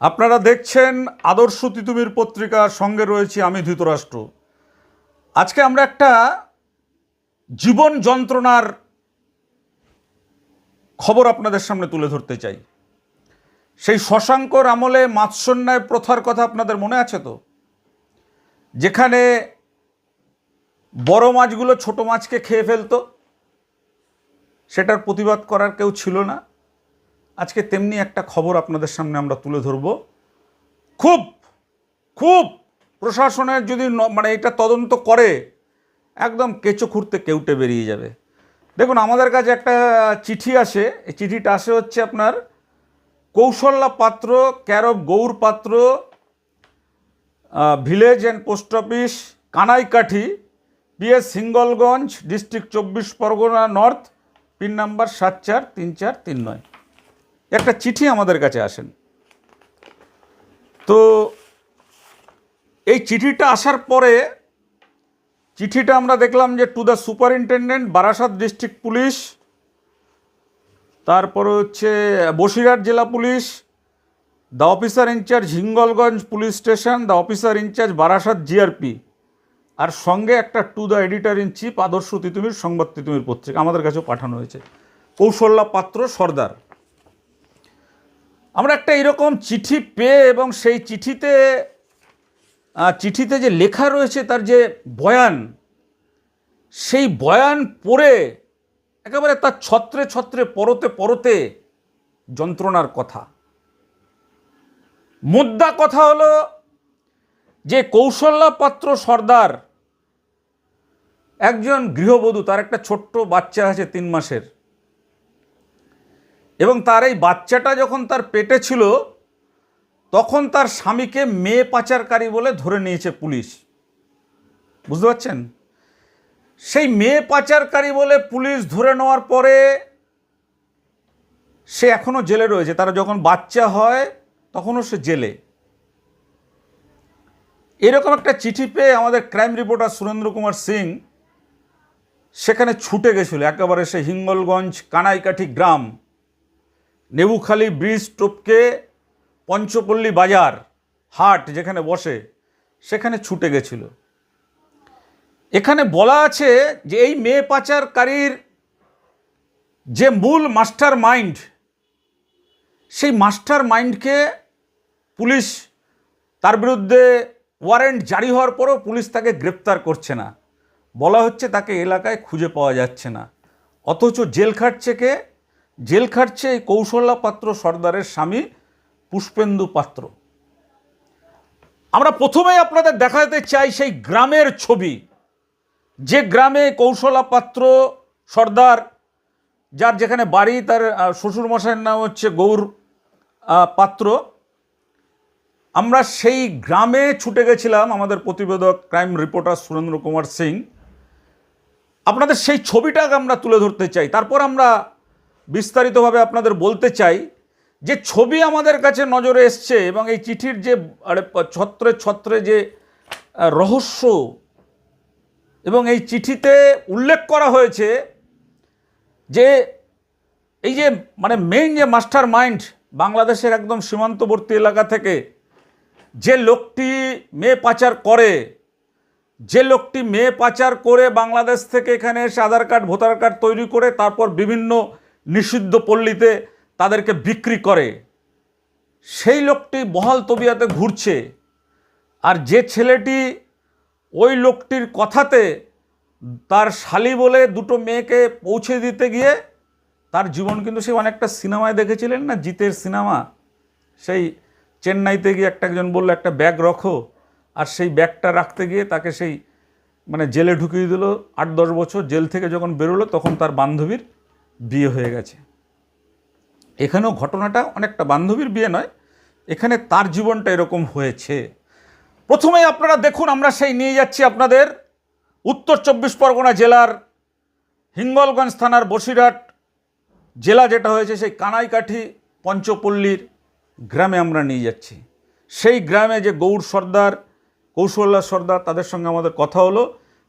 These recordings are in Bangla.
আপনারা দেখছেন আদর্শ তিতুমির পত্রিকার সঙ্গে রয়েছি আমি ধৃতরাষ্ট্র। আজকে আমরা একটা জীবন যন্ত্রণার খবর আপনাদের সামনে তুলে ধরতে চাই। সেই শশাঙ্কর আমলে মাৎসন্যায় প্রথার কথা আপনাদের মনে আছে তো? যেখানে বড় মাছগুলো ছোট মাছকে খেয়ে ফেলতো, সেটার প্রতিবাদ করার কেউ ছিল না। আজকে তেমনি একটা খবর আপনাদের সামনে আমরা তুলে ধরব। খুব খুব প্রশাসনের যদি মানে এটা তদন্ত করে, একদম কেঁচো খুঁড়তে কেউটে বেরিয়ে যাবে। দেখুন, আমাদের কাছে একটা চিঠি আসে, এই চিঠিটা আসে হচ্ছে আপনার, কৌশল্যা পাত্র, ক্যারব Gour Patra village and post office, Kanaikathi PS Singalganj, district Chabbish Pargana north, pin number সাত চার তিন চার তিন নয়। একটা চিঠি আমাদের কাছে আসেন। তো এই চিঠিটা আসার পরে চিঠিটা আমরা দেখলাম যে to the superintendent Barasat district police তারপরে হচ্ছে বসিরহাট জেলা police the officer in charge Hingalganj police station the officer in charge Barasat GRP আর সঙ্গে একটা to the editor in chief Adarsha Titumir, Sangbad Titumir পত্রিকা আমাদের কাছেও পাঠানো হয়েছে। কৌশল্যা পাত্র সর্দার। আমরা একটা এরকম চিঠি পেয়ে এবং সেই চিঠিতে চিঠিতে যে লেখা রয়েছে তার যে বয়ান, সেই বয়ান পড়ে একেবারে তার ছত্রে ছত্রে, পরতে পরতে যন্ত্রণার কথা। মুদ্রা কথা হলো যে কৌশল্যা পাত্র সর্দার একজন গৃহবধূ, তার একটা ছোট্ট বাচ্চা আছে তিন মাসের। এবং তার এই বাচ্চাটা যখন তার পেটে ছিল, তখন তার স্বামীকে মেয়ে পাচারকারী বলে ধরে নিয়েছে পুলিশ। বুঝতে পারছেন? সেই মেয়ে পাচারকারী বলে পুলিশ ধরে নেওয়ার পরে সে এখনও জেলে রয়েছে। তারা যখন বাচ্চা হয়, তখনও সে জেলে। এরকম একটা চিঠি পেয়ে আমাদের ক্রাইম রিপোর্টার সুরেন্দ্র কুমার সিং সেখানে ছুটে গেছিল। একেবারে সে হিঙ্গলগঞ্জ কানাইকাঠি গ্রাম। নেবুখালী ব্রিজ টপকে পঞ্চপল্লী বাজার হাট যেখানে বসে, সেখানে ছুটে গেছিল। এখানে বলা আছে যে এই মেয়ে পাচারকারীর যে মূল মাস্টার মাইন্ড সেই মাস্টার মাইন্ডকে পুলিশ, তার বিরুদ্ধে ওয়ারেন্ট জারি হওয়ার পরেও পুলিশ তাকে গ্রেপ্তার করছে না। বলা হচ্ছে তাকে এলাকায় খুঁজে পাওয়া যাচ্ছে না। অথচ জেল খাটছে কে? জেল খাটছে এই কৌশল্যা পাত্র সর্দারের স্বামী পুষ্পেন্দু পাত্র। আমরা প্রথমেই আপনাদের দেখাতে চাই সেই গ্রামের ছবি। যে গ্রামে কৌশলা পাত্র সর্দার, যার যেখানে বাড়ি তার শ্বশুরমশাইয়ের নাম হচ্ছে গৌর পাত্র। আমরা সেই গ্রামে ছুটে গেছিলাম আমাদের প্রতিবেদক ক্রাইম রিপোর্টার সুরেন্দ্র কুমার সিং। আপনাদের সেই ছবিটাকে আমরা তুলে ধরতে চাই। তারপর আমরা বিস্তারিতভাবে আপনাদের বলতে চাই যে ছবি আমাদের কাছে নজরে এসছে এবং এই চিঠির যে ছত্রে ছত্রে যে রহস্য এবং এই চিঠিতে উল্লেখ করা হয়েছে যে এই যে মানে মেইন যে মাস্টার মাইন্ড বাংলাদেশের একদম সীমান্তবর্তী এলাকা থেকে যে লোকটি মেয়ে পাচার করে, যে লোকটি মেয়ে পাচার করে বাংলাদেশ থেকে এখানে এসে আধার কার্ড, ভোটার কার্ড তৈরি করে, তারপর বিভিন্ন নিষিদ্ধ পল্লীতে তাদেরকে বিক্রি করে, সেই লোকটি বহাল তবিয়াতে ঘুরছে। আর যে ছেলেটি ওই লোকটির কথাতে তার শালি বলে দুটো মেয়েকে পৌঁছে দিতে গিয়ে তার জীবন কিন্তু সে অনেকটা সিনেমায় দেখেছিলেন না? জিতের সিনেমা। সেই চেন্নাইতে গিয়ে একটা একজন বলল, একটা ব্যাগ রাখো। আর সেই ব্যাগটা রাখতে গিয়ে তাকে সেই মানে জেলে ঢুকিয়ে দিল। আট দশ বছর জেল থেকে যখন বেরোলো, তখন তার বান্ধবীর বিয়ে হয়ে গেছে। এখানেও ঘটনাটা অনেকটা বান্ধবীর বিয়ে নয়, এখানে তার জীবনটা এরকম হয়েছে। প্রথমেই আপনারা দেখুন, আমরা সেই নিয়ে যাচ্ছি আপনাদের উত্তর চব্বিশ পরগনা জেলার হিঙ্গলগঞ্জ থানার বসিরহাট জেলা যেটা হয়েছে, সেই কানাইকাঠি পঞ্চপল্লীর গ্রামে আমরা নিয়ে যাচ্ছি। সেই গ্রামে যে গৌর সর্দার, কৌশল্যা সর্দার, তাদের সঙ্গে আমাদের কথা হলো,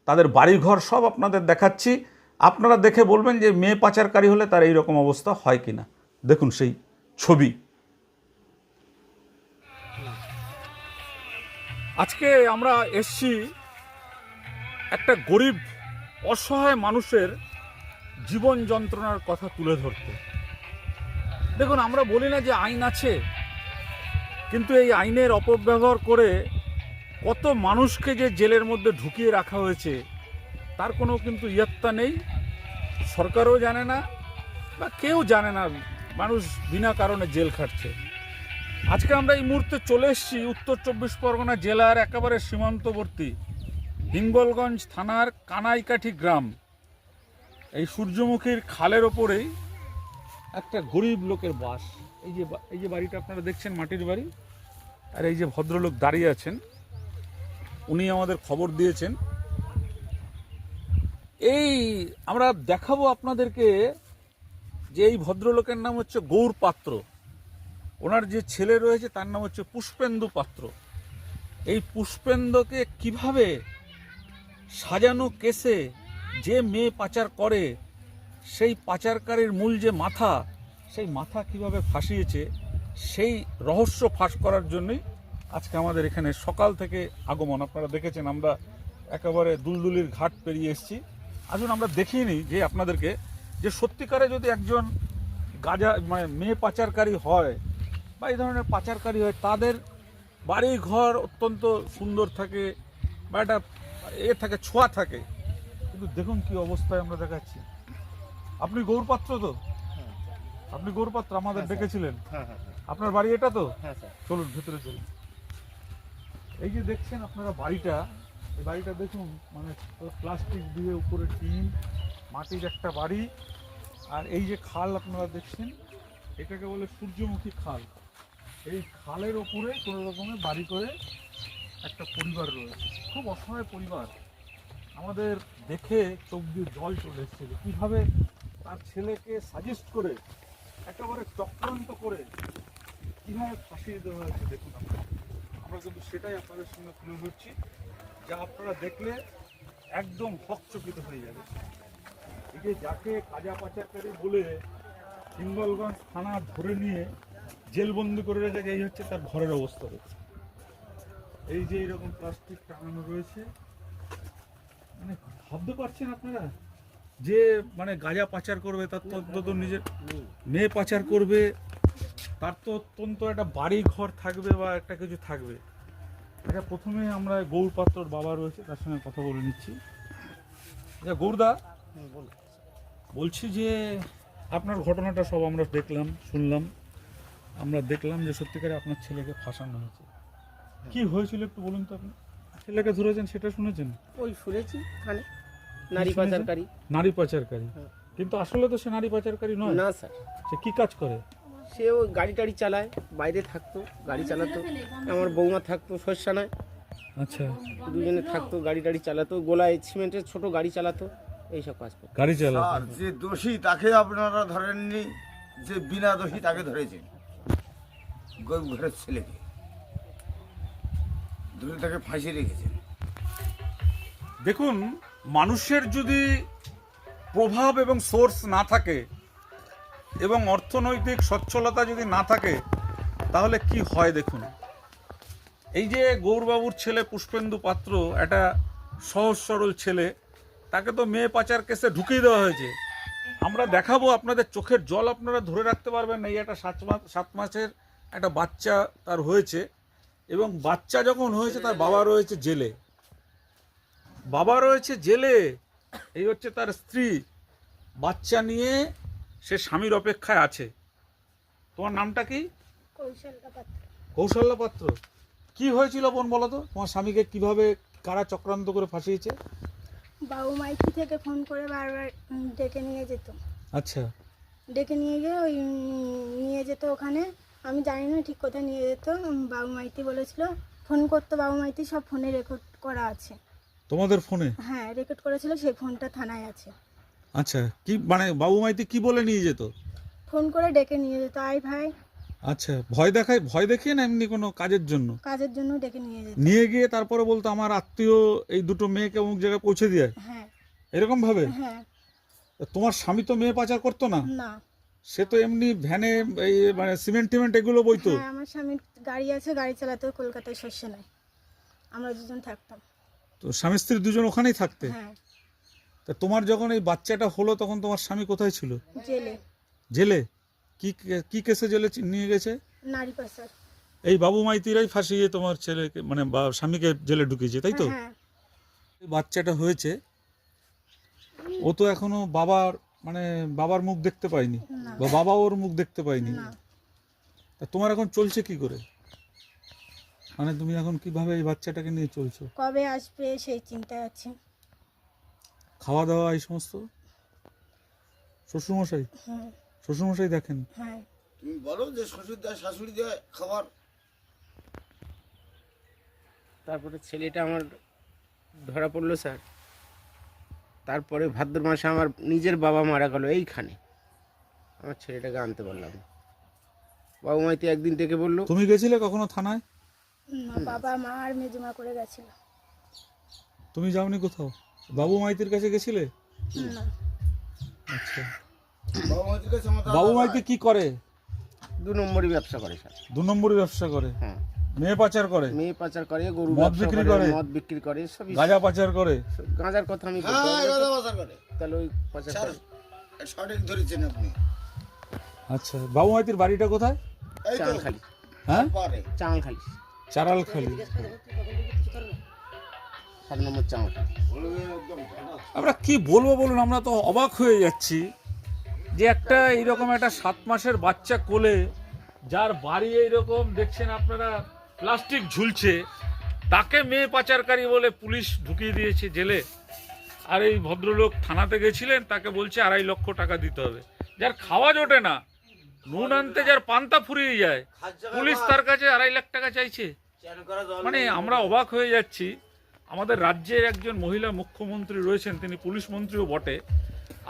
তাদের বাড়িঘর সব আপনাদের দেখাচ্ছি। আপনারা দেখে বলবেন যে মেয়ে পাচারকারী হলে তার এইরকম অবস্থা হয় কি না দেখুন সেই ছবি। আজকে আমরা এসছি একটা গরিব, অসহায় মানুষের জীবন যন্ত্রণার কথা তুলে ধরতে। দেখুন, আমরা বলি না যে আইন আছে, কিন্তু এই আইনের অপব্যবহার করে কত মানুষকে যে জেলের মধ্যে ঢুকিয়ে রাখা হয়েছে তার কোনো কিন্তু ইয়ত্তা নেই। সরকারও জানে না বা কেউ জানে না, মানুষ বিনা কারণে জেল খাটছে। আজকে আমরা এই মুহূর্তে চলে এসেছি উত্তর চব্বিশ পরগনা জেলার একেবারে সীমান্তবর্তী হিঙ্গলগঞ্জ থানার কানাইকাঠি গ্রাম। এই সূর্যমুখীর খালের ওপরেই একটা গরিব লোকের বাস। এই যে এই যে বাড়িটা আপনারা দেখছেন, মাটির বাড়ি, আর এই যে ভদ্রলোক দাঁড়িয়ে আছেন, উনি আমাদের খবর দিয়েছেন। এই আমরা দেখাবো আপনাদেরকে যে এই ভদ্রলোকের নাম হচ্ছে গৌর পাত্র। ওনার যে ছেলে রয়েছে তার নাম হচ্ছে পুষ্পেন্দু পাত্র। এই পুষ্পেন্দুকে কীভাবে সাজানো কেসে যে মেয়ে পাচার করে, সেই পাচারকারীর মূল যে মাথা, সেই মাথা কীভাবে ফাঁসিয়েছে, সেই রহস্য ফাঁস করার জন্যই আজকে আমাদের এখানে সকাল থেকে আগমন। আপনারা দেখেছেন আমরা একেবারে দুলদুলির ঘাট পেরিয়ে এসেছি। আসুন আমরা দেখিয়ে নিই যে আপনাদেরকে যে সত্যিকারে যদি একজন গাজা মানে মেয়ে পাচারকারী হয় বা এই ধরনের পাচারকারী হয় তাদের বাড়ি ঘর অত্যন্ত সুন্দর থাকে বা একটা এ থাকে ছোঁয়া থাকে। কিন্তু দেখুন কি অবস্থায় আমরা দেখাচ্ছি। আপনি গৌরপাত্র তো? আপনি গৌরপাত্র আমাদের হ্যাঁ, ডেকেছিলেন? হ্যাঁ হ্যাঁ হ্যাঁ। আপনার বাড়ি এটা তো? হ্যাঁ চলুন ভেতরে চলুন। এই যে দেখছেন আপনারা বাড়িটা এই বাড়িটা দেখুন মানে প্লাস্টিক দিয়ে উপরে টিন, মাটির একটা বাড়ি। আর এই যে খাল আপনারা দেখছেন, এটাকে বলে সূর্যমুখী খাল। এই খালের ওপরে কোনো রকমের বাড়ি করে একটা পরিবার রয়েছে। খুব অসহায় পরিবার। আমাদের দেখে চোখ দিয়ে জল চলে এসেছিল। কীভাবে তার ছেলেকে সাজেস্ট করে, একেবারে চক্রান্ত করে, কীভাবে ফাঁসিয়ে দেওয়া হয়েছে দেখুন আমরা কিন্তু সেটাই আপনাদের সঙ্গে তুলে ধরছি। যা আপনারা দেখলে একদম হকচকিত হয়ে যাবে। এই যে যাকে কাজা পাচারকারী বলে সিঙ্গলগঞ্জ থানা ধরে নিয়ে জেলবন্দি করে রেখেছে এই হচ্ছে তার ঘরের অবস্থা। রয়েছে এই যে এরকম প্লাস্টিক টাঙানো রয়েছে মানে ভাবতে পারছেন আপনারা? যে মানে গাঁজা পাচার করবে, তার তো অন্তত নিজের মেয়ে পাচার করবে, তার তো অত্যন্ত একটা বাড়ি ঘর থাকবে বা একটা কিছু থাকবে। এটা প্রথমে আমরা গৌর পাত্রর বাবা রয়েছে তার সঙ্গে কথা বলে নিচ্ছি। আচ্ছা গৌরদা বলছি যে আপনার ঘটনাটা সব আমরা দেখলাম শুনলাম। আমরা দেখলাম যে সত্যিকারে আপনার ছেলেকে ফাঁসানো হয়েছে। কি হয়েছিল একটু বলুন তো আপনি? ছেলেকে ধরেছেন সেটা শুনেছেন? ওই শুনেছি মানে নারী পাচারকারী। নারী পাচারকারী। হ্যাঁ। কিন্তু আসলে তো সে নারী পাচারকারী নয়। না স্যার। সে কি কাজ করে? সে ওই গাড়ি টাড়ি চালায় বাইরে থাকতো গাড়ি চালাতো আমার বৌমা থাকতো শস্যানায় আচ্ছা। দুজনে থাকতো গাড়ি টাড়ি চালাতো গোলায় সিমেন্টের ছোট গাড়ি চালাতো এইসব কাজ করতো। গাড়ি চালায় আর যে দোষী তাকে আপনারা ধরেননি যে বিনা দোষী তাকে ধরেছেন। গরিব ঘরের ছেলেকে। ধরে তাকে ফাঁসি রেখেছেন। দেখুন মানুষের যদি প্রভাব এবং সোর্স না থাকে এবং অর্থনৈতিক সচ্ছলতা যদি না থাকে, তাহলে কি হয় দেখুন? এই যে গৌরবাবুর ছেলে পুষ্পেন্দু পাত্র, একটা সহজ সরল ছেলে, তাকে তো মেয়ে পাচার কেসে ঢুকিয়ে দেওয়া হয়েছে। আমরা দেখাবো আপনাদের চোখের জল আপনারা ধরে রাখতে পারবেন এই একটা সাত মাস সাত মাসের একটা বাচ্চা তার হয়েছে এবং বাচ্চা যখন হয়েছে তার বাবা রয়েছে জেলে। বাবা রয়েছে জেলে, এই হচ্ছে তার স্ত্রী। বাচ্চা নিয়ে সে স্বামীর অপেক্ষায় আছে। তোমার নামটা কি? কৌশল্যা পাত্র। কি হয়েছিল বোন বলো তো? তোমার স্বামীকে কীভাবে কারা চক্রান্ত করে ফাঁসিয়েছে? বাবু মাইকি থেকে ফোন করে বারবার ডেকে নিয়ে যেত। আচ্ছা। ডেকে নিয়ে গিয়ে ওই নিয়ে যেত ওখানে। আমি জানি না ঠিক কোথায় নিয়ে যেত। বাবু মাইতি বলেছিল ফোন করতো বাবু মাইতি সব ফোনে রেকর্ড করা আছে। তোমাদের ফোনে? হ্যাঁ রেকর্ড করেছিল সেই ফোনটা থানায় আছে। আচ্ছা কি মানে বাবু মাইতি কি বলে নিয়ে যেত? ফোন করে ডেকে নিয়ে যেত আই ভাই। আচ্ছা ভয় দেখায় ভয় দেখিয়ে না এমনি কোনো কাজের জন্য? কাজের জন্য ডেকে নিয়ে যেত। নিয়ে গিয়ে তারপরে বলতো আমার আত্মীয় এই দুটো মেয়েকে অমুক জায়গায় পৌঁছে দিয়ে হ্যাঁ। এরকম ভাবে? হ্যাঁ। তোমার স্বামী তো মেয়ে পাচার করতো না? না। সে তো এমনি ভ্যানে এই মানে সিমেন্ট টিমেন্ট এগুলো বইতো? হ্যাঁ আমার স্বামীর গাড়ি আছে গাড়ি চালাতেও কলকাতায় শস্য নাই। আমরা দুজন থাকতাম। তো স্বামী স্ত্রী দুজন ওখানেই থাকতে? হ্যাঁ। তা তোমার যখন এই বাচ্চাটা হলো তখন তোমার স্বামী কোথায় ছিল? জেলে। জেলে? কি কি কেসে জেলে নিয়ে গেছে? নারী পাচার। এই বাবু মাইতিরাই ফাঁসিয়ে তোমার ছেলেকে মানে স্বামীকে জেলে ঢুকিয়েছে তাই তো? হ্যাঁ বাচ্চাটা হয়েছে ও তো এখনও বাবার মানে বাবার মুখ দেখতে পায়নি বা বাবা ওর মুখ দেখতে পায়নি। তা তোমার এখন চলছে কি করে? মানে তুমি এখন কীভাবে এই বাচ্চাটাকে নিয়ে চলছো? কবে আসবে সেই চিন্তায় আছি। খাওয়া দাওয়া এই সমস্ত? শ্বশুরমশাই? হুম শ্বশুরমশাই দেখেন। হ্যাঁ। তুমি বলো যে শ্বশুর দেয় শাশুড়ি দেয় খাবার। তারপরে ছেলেটা আমার ধরা পড়ল স্যার। তারপরে ভাদ্র মাসে আমার নিজের বাবা মারা গেল এইখানে। আমার ছেলেটাকে আনতে পারলাম না। বাবু মাইতি একদিন থেকে বলল তুমি গেছিলে কখনো থানায়? না, বাবা মা আর মেজমা করে গেছিল। তুমি যাওনি কোথাও? বাবু মাইতির কাছে গেছিলে? আচ্ছা। বাবা মাইতি কি করে? দু নম্বরই ব্যবসা করে স্যার। দু নম্বরই ব্যবসা করে? হ্যাঁ। মেয়ে পাচার করে? মেয়ে পাচার করে গরু মদ বিক্রি করে? মদ বিক্রি করে হ্যাঁ, গাঁজা পাচার করে? গাঁজার কথা আমি হ্যাঁ। এগারো বাজার করে। তাহলে ওই পাচার করে। সঠিক ধরেছেন আপনি। আচ্ছা বাবু মাইতির বাড়িটা কোথায়? চাংখালি হ্যাঁ? পারে। চাংখালি চারালখালি। সাত নম্বর আমরা কি বলব বলুন আমরা তো অবাক হয়ে যাচ্ছি যে একটা এইরকম একটা সাত মাসের বাচ্চা কোলে যার বাড়ি এইরকম দেখছেন আপনারা প্লাস্টিক ঝুলছে তাকে মেয়ে পাচারকারী বলে পুলিশ ঢুকিয়ে দিয়েছে জেলে। আর এই ভদ্রলোক থানাতে গেছিলেন তাকে বলছে আড়াই লক্ষ টাকা দিতে হবে। যার খাওয়া জোটে না নুন আনতে যার পান্তা ফুরিয়ে যায় পুলিশ তার কাছে আড়াই লাখ টাকা চাইছে। মানে আমরা অবাক হয়ে যাচ্ছি। আমাদের রাজ্যের একজন মহিলা মুখ্যমন্ত্রী রয়েছেন তিনি পুলিশ মন্ত্রীও বটে।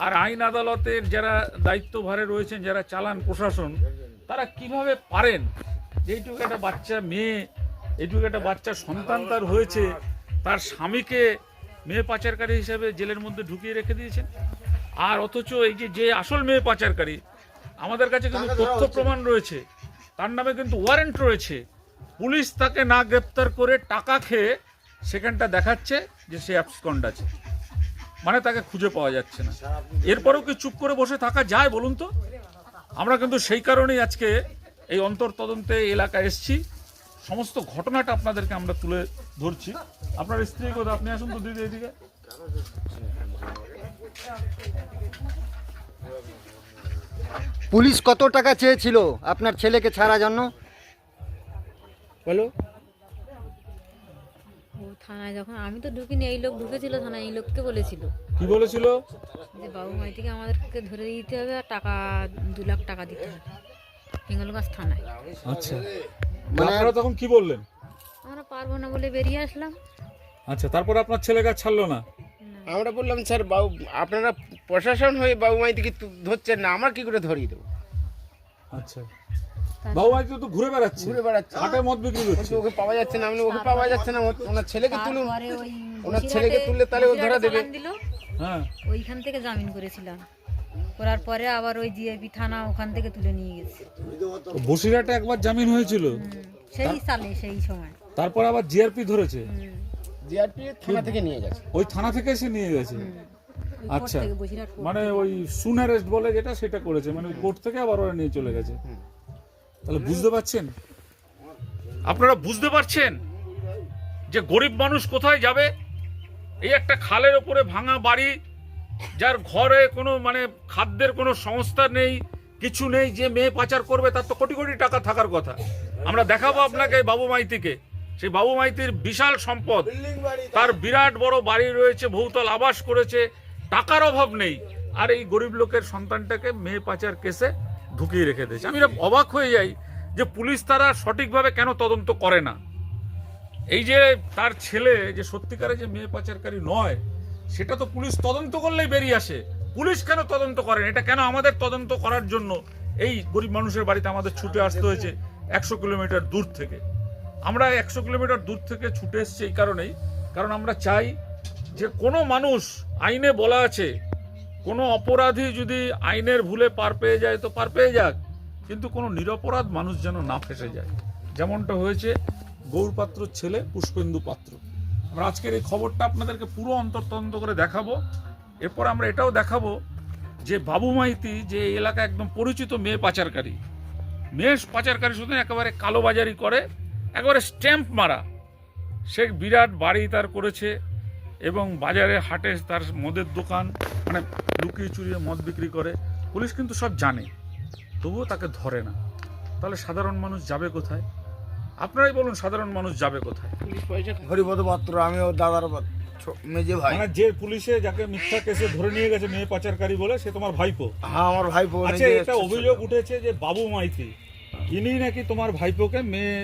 আর আইন আদালতের যারা দায়িত্বভারে রয়েছেন যারা চালান প্রশাসন তারা কীভাবে পারেন? যে এইটুকু একটা বাচ্চা মেয়ে এইটুকু একটা বাচ্চা সন্তান তার হয়েছে তার স্বামীকে মেয়ে পাচারকারী হিসেবে জেলের মধ্যে ঢুকিয়ে রেখে দিয়েছেন? আর অথচ এই যে যে আসল মেয়ে পাচারকারী আমাদের কাছে কিন্তু তথ্য প্রমাণ রয়েছে। তার নামে কিন্তু ওয়ারেন্ট রয়েছে। পুলিশ তাকে না গ্রেপ্তার করে টাকা খেয়ে সেখানটা দেখাচ্ছে যে সে অ্যাবসকন্ড আছে। মানে তাকে খুঁজে পাওয়া যাচ্ছে না। এরপরেও কি চুপ করে বসে থাকা যায় বলুন তো? আমরা কিন্তু সেই কারণেই আজকে এই অন্তর তদন্তে এই এলাকায় এসেছি। সমস্ত ঘটনাটা আপনাদেরকে আমরা তুলে ধরছি। আপনার স্ত্রী কোথায়? আপনি আসুন তো দিদি এদিকে। পুলিশ কত টাকা চেয়েছিল আপনার ছেলেকে ছাড়ার জন্য? বলো। ও থানায় যখন আমি তো ঢুকিনি এই লোক ঢুকেছিল থানায় এই লোককে বলেছিল। কি বলেছিল? যে বাবু মাইতিকে আমাদেরকে ধরে দিতে হবে আর টাকা দু লাখ টাকা দিতে হবে। হিঙ্গলগঞ্জ থানায়। আচ্ছা। মানে- আপনারা তখন কি বললেন? আমরা পারব না বলে বেরিয়ে আসলাম। আচ্ছা তারপরে আপনার ছেলে কাজ ছাড়লো না? আমরা বললাম স্যার বাবু আপনারা প্রশাসন হয়ে বাবু মাইতিকে তু- ধরছেন না আমার কি করে ধরিয়ে দেবো? আচ্ছা। বাবু মাইতি তো ঘুরে বেড়াচ্ছে। ঘুরে বেড়াচ্ছে। হাটে মদ বিক্রি করছে। ওকে পাওয়া যাচ্ছে না আমি ওকে পাওয়া যাচ্ছে না ওনার ছেলেকে তুলুন। তারপরে ওনার ছেলেকে তুললে তাহলে ও ধরা দেবে। হ্যাঁ। ওইখান থেকে জামিন করেছিলাম। করার পরে আবার ওই জিএপি থানা ওখান থেকে তুলে নিয়ে গেছে। বসিরহাটে একবার জামিন হয়েছিল। সেই সালে সেই সময়। তারপর আবার জিআরপি ধরেছে। জিআরপি থানা থেকে নিয়ে গেছে। ওই থানা থেকে এসে নিয়ে গেছে। আচ্ছা। মানে ওই সুন অ্যারেস্ট বলে যেটা সেটা করেছে। মানে কোর্ট থেকে আবার ওরা নিয়ে চলে গেছে। তাহলে বুঝতে পারছেন? আপনারা বুঝতে পারছেন যে গরিব মানুষ কোথায় যাবে? এই একটা খালের ওপরে ভাঙা বাড়ি যার ঘরে কোনো মানে খাদ্যের কোনো সংস্থা নেই কিছু নেই যে মেয়ে পাচার করবে তার তো কোটি কোটি টাকা থাকার কথা। আমরা দেখাবো আপনাকে এই বাবু মাইতিকে। সেই বাবু মাইতির বিশাল সম্পদ। তার বিরাট বড় বাড়ি রয়েছে বহুতল আবাস করেছে। টাকার অভাব নেই। আর এই গরিব লোকের সন্তানটাকে মেয়ে পাচার কেসে ঢুকিয়ে রেখে দিয়েছে। আমি অবাক হয়ে যাই যে পুলিশ তারা সঠিকভাবে কেন তদন্ত করে না। এই যে তার ছেলে যে সত্যিকারে যে মেয়ে পাচারকারী নয়, সেটা তো পুলিশ তদন্ত করলেই বেরিয়ে আসে। পুলিশ কেন তদন্ত করেন? এটা কেন আমাদের তদন্ত করার জন্য এই গরিব মানুষের বাড়িতে আমাদের ছুটে আসতে হয়েছে একশো কিলোমিটার দূর থেকে? আমরা একশো কিলোমিটার দূর থেকে ছুটে এসেছি এই কারণেই। কারণ আমরা চাই যে কোনো মানুষ আইনে বলা আছে কোনো অপরাধী যদি আইনের ভুলে পার পেয়ে যায় তো পার পেয়ে যাক, কিন্তু কোনো নিরপরাধ মানুষ যেন না ফেসে যায়। যেমনটা হয়েছে গৌর পাত্র ছেলে পুষ্পেন্দু পাত্র। আমরা আজকের এই খবরটা আপনাদেরকে পুরো অন্তর্তন্ত করে দেখাবো। এরপর আমরা এটাও দেখাবো যে বাবু মাইতি যে এই এলাকা একদম পরিচিত মেয়ে পাচারকারী। মেয়ে পাচারকারী শুধু একেবারে কালোবাজারি করে, একেবারে স্ট্যাম্প মারা। সে বিরাট বাড়ি তার করেছে এবং বাজারে হাটে তার মদের দোকান মানে লুকিয়ে চুরিয়ে মদ বিক্রি করে। পুলিশ কিন্তু সব জানে তবুও তাকে ধরে না। তাহলে সাধারণ মানুষ যাবে কোথায়? আপনারাই বলুন সাধারণ মানুষ যাবে কোথায়? পুলিশ পয়সা খায়। হরিপদ পাত্র আমি ওর দাদার মেজে ভাই। মানে যে পুলিশে যাকে মিথ্যা কেসে ধরে নিয়ে গেছে মেয়ে পাচারকারী বলে সে তোমার ভাইপো? হ্যাঁ আমার ভাই বোন আচ্ছা এটা অভিযোগ উঠেছে যে বাবু মাইতি। ইনি নাকি তোমার ভাইপোকে মেয়ে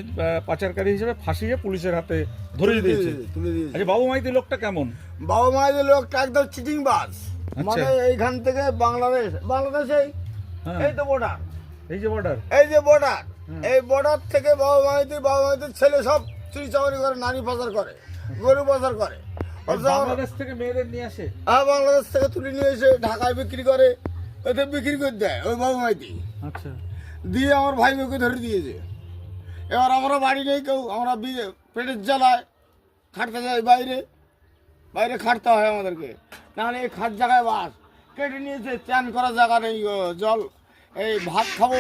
পাচারকারী হিসেবে ফাঁসিয়ে পুলিশের হাতে ধরে দিয়েছে? তুলে দিয়েছে। আচ্ছা বাবু মাইতি লোকটা কেমন? বাবা মায়ের লোকটা একদম চিটিং বাস আচ্ছা। মানে এইখান থেকে বাংলাদেশ বাংলাদেশেই হ্যাঁ। এই তো বর্ডার এই যে বর্ডার এই যে বর্ডার এই বর্ডার থেকে বাবা মাইতি বাবা মাইতির ছেলে সব চুরি চামারি করে নারী পাচার করে গরু পাচার করে। বাংলাদেশ থেকে মেয়েদের নিয়ে আসে? হ্যাঁ বাংলাদেশ থেকে তুলে নিয়ে এসে ঢাকায় বিক্রি করে ওতে বিক্রি করে দেয় ওই বাবু মাইতি আচ্ছা। দিয়ে আমার ভাই বোকে ধরে দিয়েছে। এবার আমরা বাড়ি নেই কেউ আমরা বি- পেটের জ্বালায় খাটতে যাই বাইরে বাইরে খাটতে হয় আমাদেরকে। নাহলে এই খাট জায়গায় বাস। কেটে নিয়েছে চান করার জায়গা নেই জল। এই ভাত খাব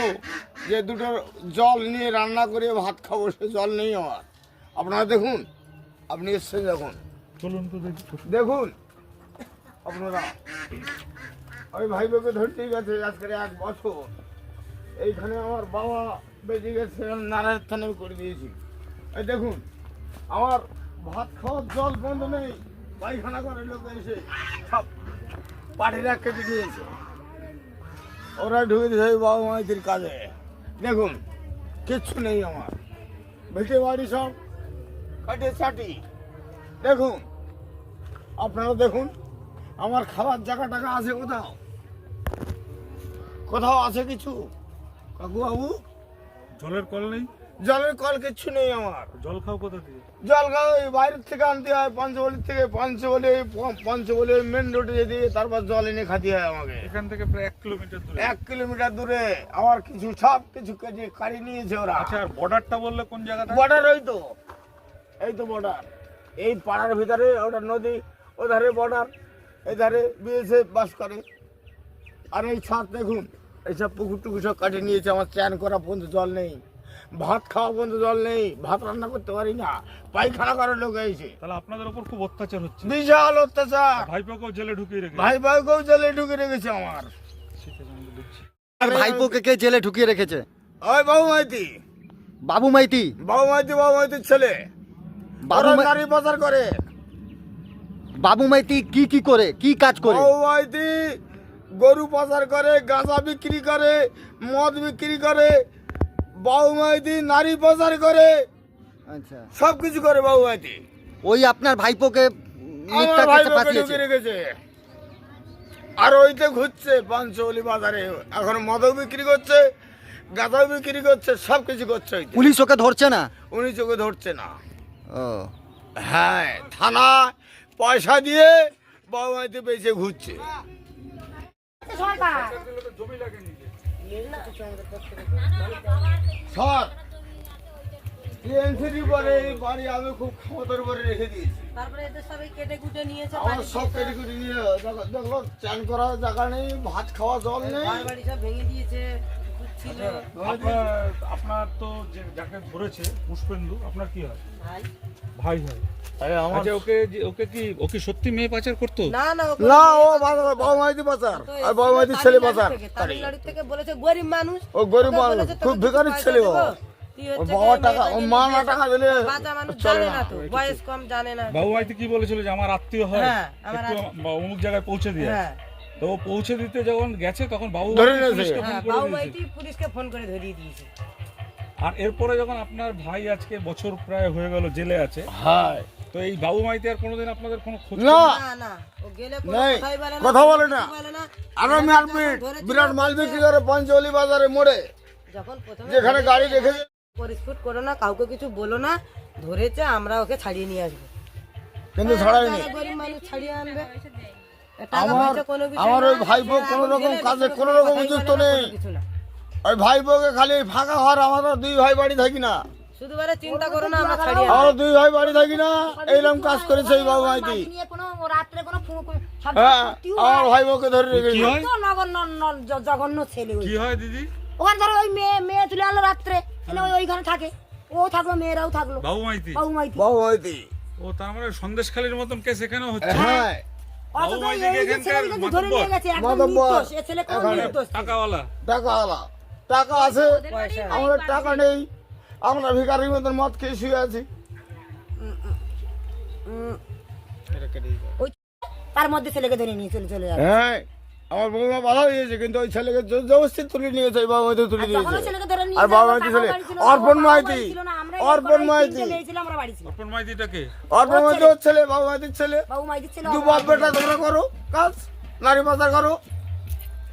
যে দুটো জল নিয়ে রান্না করে ভাত খাব সে জল নেই আমার। আপনারা দেখুন আপনি এসছেন যখন। চলুন তো দেখুন আপনারা। ওই ভাই বোকে ধরতেই গেছে আজকের এক বছর। এইখানে আমার বাবা বেঁচে গেছে নারায়ণ থানে করে দিয়েছি। এই দেখুন, আমার ভাত খাওয়ার জল বন্ধ নেই, পায়খানা করে লোক এসে সব পাটিরা কেটে দিয়েছে। ওরা ঢুকে দিয়েছে বাবা মাইতির কাজে। দেখুন, কিচ্ছু নেই আমার। ভেটে বাড়ি সব কাটে চাটি দেখুন, আপনারা দেখুন, আমার খাবার জায়গা টাকা আছে কোথাও? কোথাও আছে কিছু? কাকু বাবু? জলের কল নেই? জলের কল কিচ্ছু নেই আমার। জল খাও কোথা দিয়ে জল ওই বাইরের থেকে আনতে হয় পঞ্চবলির থেকে পঞ্চবলি পঞ্চবলি মেন রোডে যেতে তারপর জল এনে খাতে হয় আমাকে। এখান থেকে প্রায় এক কিলোমিটার দূরে। এক কিলোমিটার দূরে। আমার কিছু সব কিছু কেটে কাড়ি নিয়েছে ওরা। আচ্ছা আর বর্ডারটা বললে কোন জায়গাটা? বর্ডার ওই তো। এই তো বর্ডার এই পাড়ার ভিতরে ওটা নদী ওধারে বর্ডার এধারে বিএসএফ বাস করে। আর এই ছাদ দেখুন। এইসব পুকুর টুকুর সব কাটে নিয়েছে আমার চান করা পর্যন্ত জল নেই। ভাত খাওয়া পর্যন্ত জল নেই ভাত রান্না করতে পারি না। পায়খানা করার লোক এসে তাহলে আপনাদের উপর খুব অত্যাচার হচ্ছে। বিশাল অত্যাচার। ভাইপোকেও জেলে ঢুকিয়ে রেখে ভাই ভাইকেও জলে ঢুকে রেখেছে আমার। আর ভাইপোকে কে জেলে ঢুকিয়ে রেখেছে? ওই বাবু মাইতি। বাবু মাইতি? বাবু মাইতি বাবু মাইতির ছেলে। বাবু নারী পাচার করে। বাবু মাইতি কি কি করে? কি কাজ করে? বাবু মাইতি গরু পাচার করে গাঁজা বিক্রি করে মদ বিক্রি করে বাবু মাইতি নারী পাচার করে। আচ্ছা। সব কিছু করে বাবু মাইতি ওই আপনার ভাইপোকে আমার ভাই কেসে বোকে ঢুকে রেখেছে। আর ওইতে ঘুরছে পাঞ্চলি বাজারে। এখন মদও বিক্রি করছে গাঁজাও বিক্রি করছে সব কিছু করছে পুলিশ ওকে ধরছে না? উনি চোখে ধরছে না। ও। হ্যাঁ থানা পয়সা দিয়ে বাবু মাইতি বেঁচে ঘুরছে। এই বাড়ি আমি খুব ক্ষমতার উপরে রেখে দিয়েছি। তারপরে এদের সবাই কেটে কুটে নিয়েছে আমার সব কেটে কুটে নিয়ে দেখো- চান করার জায়গা নেই ভাত খাওয়া জল নেই। বাড়ি সব ভেঙে দিয়েছে। ছিল। আপনার আপনার তো যে যাকে ধরেছে পুষ্পেন্দু আপনার কি হয়? ভাই। ভাই হয়। আরে আমার আচ্ছা ওকে ওকে কি ওকে সত্যি মেয়ে পাচার করতো? না না না ও বাবু মাইতি পাচার। আর বাবু মাইতির ছেলে পাচার। তামিলনাড়ু থেকে- বলেছে গরিব মানুষ ও গরিব মানুষ খুব ছেলে ও। বাবা গিয়ে টাকা ও মেয়েটাকে মা নিয়ে না টাকা দিলে বাচ্চা মানুষ চলে জানে না। না তো বয়স কম জানে না। বাবু মাইতি কি বলেছিল যে আমার আত্মীয় হয়? হ্যাঁ, অমুক জায়গায় পৌঁছে দিয়ে হ্যাঁ তো পৌঁছে দিতে যখন গেছে তখন বাবু। পুলিশকে ফোন হ্যাঁ করে ধরিয়ে দিয়েছে। আর এরপরে যখন আপনার ভাই আজকে বছর প্রায় হয়ে গেল জেলে আছে হ্যাঁ। তো এই বাবু মাইতি আর কোনোদিন আপনাদের কোনো খোঁজ না। না না। ও গেলে কোনো কথাই বলে না কথা বলে না। আরও ধরেছিল, বিরাট মাল বিক্রি করে পঞ্চলি বাজারে মোড়ে যখন প্রথমে যেখানে গাড়ি রেখেছে। পরিস্ফুট করো না কাউকে কিছু বলো না ধরেছে আমরা ওকে ছাড়িয়ে নিয়ে আসব। কিন্তু ছাড়াইনি গরিব মানুষ ছাড়িয়ে আনবে। আমার ওই ভাইপো যারা কোনো রকম কাজে কোনো রকম যুক্ত নেই। কোনো কিছু না। ওই ভাইপোকে খালি ফাঁকা হওয়ার আমাদের দুই ভাই বাড়ি থাকি না। শুধু বলে চিন্তা করো না আমরা দুই ভাই বাড়ি থাকি না। এইরকম কাজ করেছে এই বাবু মাইতি রাত্রে কোনো ফু- ফু- সব হ্যাঁ আমার ভাই ধরে রেখেছে। জঘন্য ছেলে কি হয় দিদি? ওখানে ধরো ওই মেয়ে মেয়ে তুলে আনলো রাত্রে। ওইখানে থাকে। ও থাকল মেয়েরাও থাকল। বাবু মাইতি বাবু মাইতি বাবু মাইতি ও তার মানে সন্দেশখালীর মতন কেস এখানেও হচ্ছে। হ্যাঁ। টাকা আছে। আমাদের টাকা নেই। আমরা ভিখারির মতন মদ খেয়ে শুয়ে আছি। তার মধ্যে ছেলেকে ধরে নিয়ে চলে চলে যাবে। হ্যাঁ। আমার বৌমা বাধা দিয়েছে কিন্তু ওই ছেলেকে জবরদস্তি তুলে নিয়েছে এই বাবু মাইতি তুলে দিয়েছে আর বাবা মাইতি ছেলে বাড়ি ছিল না, অর্পণ মাইতি অর্পণ মাইতি। অর্পণ মাইতিটাকে অর্পণ মাইতি ওর ছেলে বাবু মাইতির ছেলে। বাবু মাইতির ছেলে দু বাপ বেটা তোমরা করো কাজ নারী পাচার করো।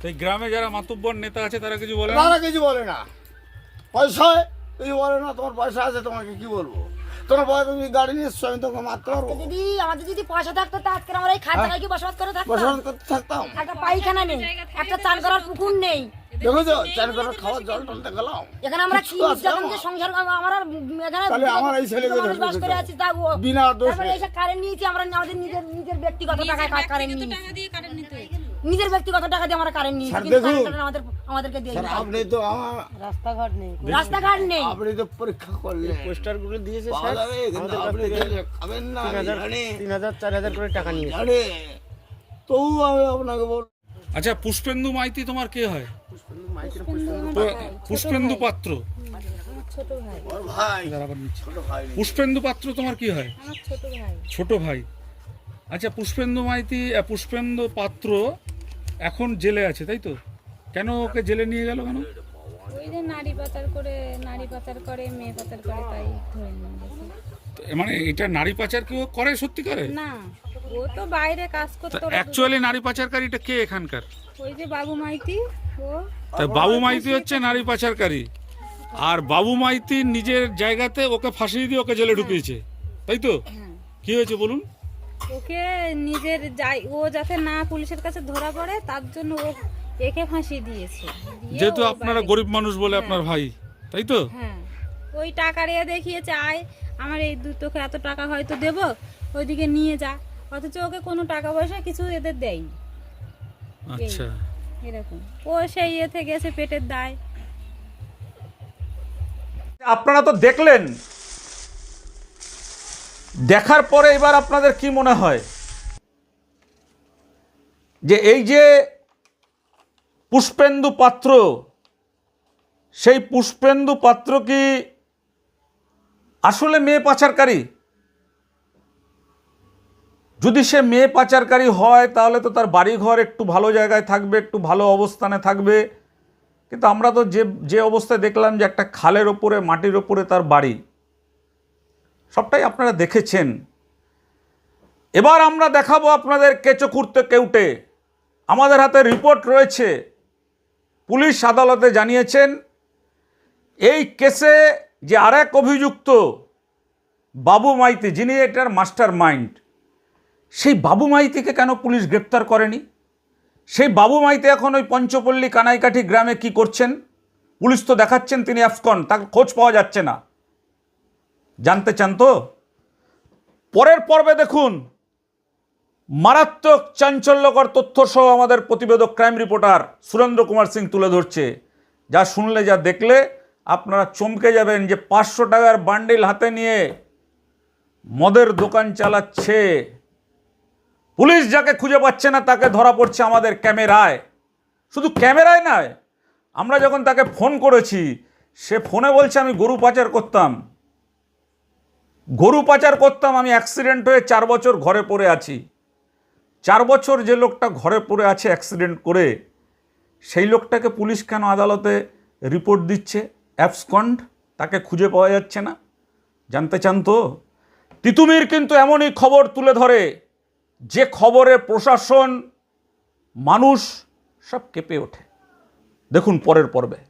এই গ্রামে যারা মাতুব্বর নেতা আছে তারা কিছু বলে না? তারা কিছু বলে না। পয়সায় কিছু বলে না তোমার পয়সা আছে তোমাকে কি বলব? তোমার পয়সা তুমি গাড়ি নিয়ে এসছো আমি তোমাকে মারতে পারব। যদি আমাদের যদি পয়সা থাকতো তা আজকে আমরা এই খাট জায়গায় কি বসবাস করে থাকতাম। বসবাস করতে থাকতাম। একটা পায়খানা নেই একটা চান করার পুকুর নেই। দেখেছ চার করে খাওয়ার জল টলতে গেলাম। এখানে আমরা কি যখন যে সংসার আমরা এখানে তাহলে আমার এই ছেলেকে মানুষ বাস ধরে করে আছি তা বিনা দোষে। তারপরে এসে কারেন্ট নিয়েছি আমরা আমাদের নিজের নিজের ব্যক্তিগত টাকায় কারেন্ট নিয়েছি নিজের ব্যক্তিগত টাকা দিয়ে আমরা কারেন্ট নিয়েছি কিন্তু দেখুন। আমাদের আমাদেরকে দিয়ে স্যার আপনি তো রাস্তাঘাট নেই। রাস্তাঘাট নেই। আপনি তো পরীক্ষা করলেন। পোস্টারগুলো দিয়েছে স্যার। আপনি খাবেন না তিন আমি হাজার জানি। তিন হাজার চার হাজার করে টাকা নিয়েছে। জানি। তবু আমি আপনাকে বল আচ্ছা পুষ্পেন্দু মাইতি তোমার কে হয়? পুষ্পেন্দু পাত্র। ওর ভাই। ছোট ভাই। পুষ্পেন্দু পাত্র তোমার কি হয়? আমার ছোট ভাই। ছোট ভাই। আচ্ছা পুষ্পেন্দু মাইতি পুষ্পেন্দু পাত্র এখন জেলে আছে তাই তো? কেন ওকে জেলে নিয়ে গেল কেন? ওই যে নারী পাচার করে নারী পাচার করে মেয়ে পাচার করে তাই ধরে নিয়ে গেছে। তো মানে এটা নারী পাচার কেউ করে সত্যি করে? না ও তো বাইরে কাজ করতো অ্যাকচুয়ালি নারী পাচারকারীটা কে এখানকার? ওই যে বাবু মাইতি ও। বাবু মাইতি হচ্ছে নারী পাচারকারী। আর বাবু মাইতি নিজের জায়গাতে ওকে ফাঁসিয়ে দিয়ে ওকে জেলে ঢুকিয়েছে তাই তো? কি হয়েছে বলুন? ওকে নিজের যাই ও যাতে না পুলিশের কাছে ধরা পড়ে তার জন্য ও একে ফাঁসি দিয়েছে। যেহেতু আপনারা গরিব মানুষ বলে আপনার ভাই তাই তো? হ্যাঁ। ওই টাকা রে দেখিয়েছে আয় আমার এই দু তোকে এত টাকা হয়তো দেব ওইদিকে নিয়ে যা। অথচ ওকে কোনো টাকা পয়সা কিছু এদের দেয়নি। আচ্ছা। এরকম। ও সেই ইয়ে গেছে পেটের দায়। আপনারা তো দেখলেন দেখার পরে এবার আপনাদের কি মনে হয়? যে এই যে পুষ্পেন্দু পাত্র, সেই পুষ্পেন্দু পাত্র কি আসলে মেয়ে পাচারকারী? যদি সে মেয়ে পাচারকারী হয়, তাহলে তো তার বাড়িঘর একটু ভালো জায়গায় থাকবে, একটু ভালো অবস্থানে থাকবে। কিন্তু আমরা তো যে যে অবস্থায় দেখলাম যে একটা খালের ওপরে, মাটির ওপরে তার বাড়ি। সবটাই আপনারা দেখেছেন। এবার আমরা দেখাবো আপনাদের কেঁচো খুঁড়তে কেউটে আমাদের হাতে রিপোর্ট রয়েছে। পুলিশ আদালতে জানিয়েছেন, এই কেসে যে আরেক অভিযুক্ত বাবু মাইতি, যিনি এটার মাস্টার মাইন্ড সেই বাবু মাইতিকে কেন পুলিশ গ্রেপ্তার করেনি? সেই বাবু মাইতে এখন ওই পঞ্চপল্লী কানাইকাঠি গ্রামে কি করছেন? পুলিশ তো দেখাচ্ছেন তিনি অ্যাফকন তার খোঁজ পাওয়া যাচ্ছে না। জানতে চান তো? পরের পর্বে দেখুন। মারাত্মক চাঞ্চল্যকর তথ্য সহ আমাদের প্রতিবেদক ক্রাইম রিপোর্টার সুরেন্দ্র কুমার সিং তুলে ধরছে। যা শুনলে, যা দেখলে আপনারা চমকে যাবেন যে পাঁচশো টাকার বান্ডিল হাতে নিয়ে মদের দোকান চালাচ্ছে। পুলিশ যাকে খুঁজে পাচ্ছে না, তাকে ধরা পড়ছে আমাদের ক্যামেরায়। শুধু ক্যামেরায় নয়, আমরা যখন তাকে ফোন করেছি, সে ফোনে বলছে, আমি গরু পাচার করতাম। গরু পাচার করতাম আমি অ্যাক্সিডেন্ট হয়ে চার বছর ঘরে পড়ে আছি। চার বছর যে লোকটা ঘরে পড়ে আছে অ্যাক্সিডেন্ট করে, সেই লোকটাকে পুলিশ কেন আদালতে রিপোর্ট দিচ্ছে? অ্যাবসকন্ড তাকে খুঁজে পাওয়া যাচ্ছে না। জানতে চান তো? তিতুমির কিন্তু এমনই খবর তুলে ধরে, যে খবরে প্রশাসন, মানুষ সব কেঁপে ওঠে। দেখুন পরের পর্বে।